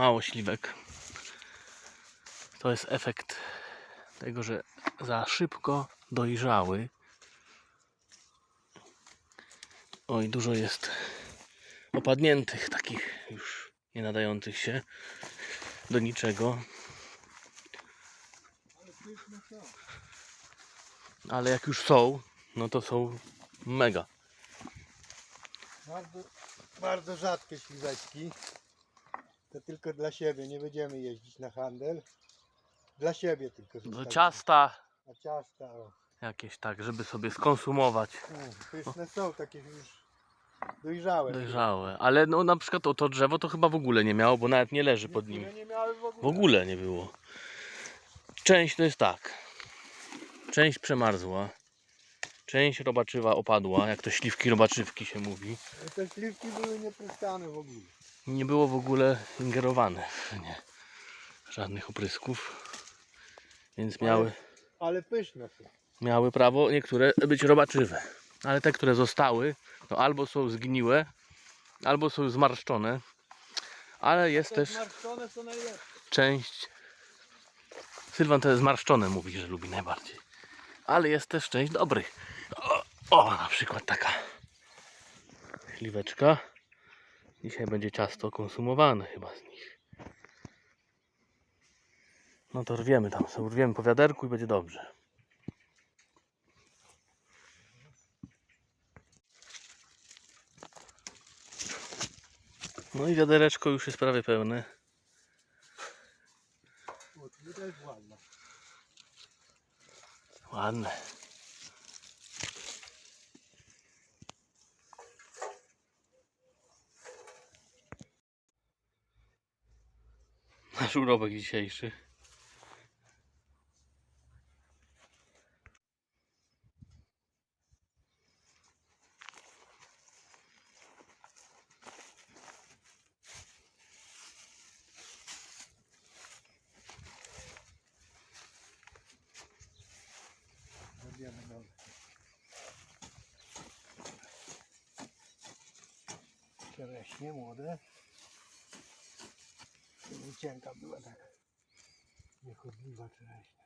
mało śliwek. To jest efekt tego, że za szybko dojrzały. Oj, dużo jest opadniętych, takich już nie nadających się do niczego. Ale jak już są, no to są mega. Bardzo, bardzo rzadkie śliweczki. To tylko dla siebie, nie będziemy jeździć na handel. Dla siebie tylko. Do zostawimy. ciasta A ciasta, o. jakieś tak, żeby sobie skonsumować Mm, Pyszne są takie już dojrzałe. dojrzałe. Ale no na przykład o to drzewo to chyba w ogóle nie miało, bo nawet nie leży pod nim. Niektóre nie miały w ogóle. W ogóle nie było. Część to jest tak. Część przemarzła. Część robaczywa opadła, jak to śliwki robaczywki się mówi. Te śliwki były niepryskane w ogóle. Nie było w ogóle ingerowane w nie. Żadnych oprysków. Więc miały, Ale pyszne są. miały prawo niektóre być robaczywe. Ale te, które zostały, to albo są zgniłe, albo są zmarszczone. Ale jest Te też zmarszczone są najlepsze. część. Sylwan to zmarszczone mówi, że lubi najbardziej. Ale jest też część dobrych. O, na przykład taka śliweczka. Dzisiaj będzie ciasto konsumowane chyba z nich. No to rwiemy tam, sobie rwiemy po wiaderku i będzie dobrze. No i wiadereczko już jest prawie pełne. Ładne. Nasz urobek dzisiejszy. Czereśnie młode. Wycięta była tak. Niechodliwa czereśnia.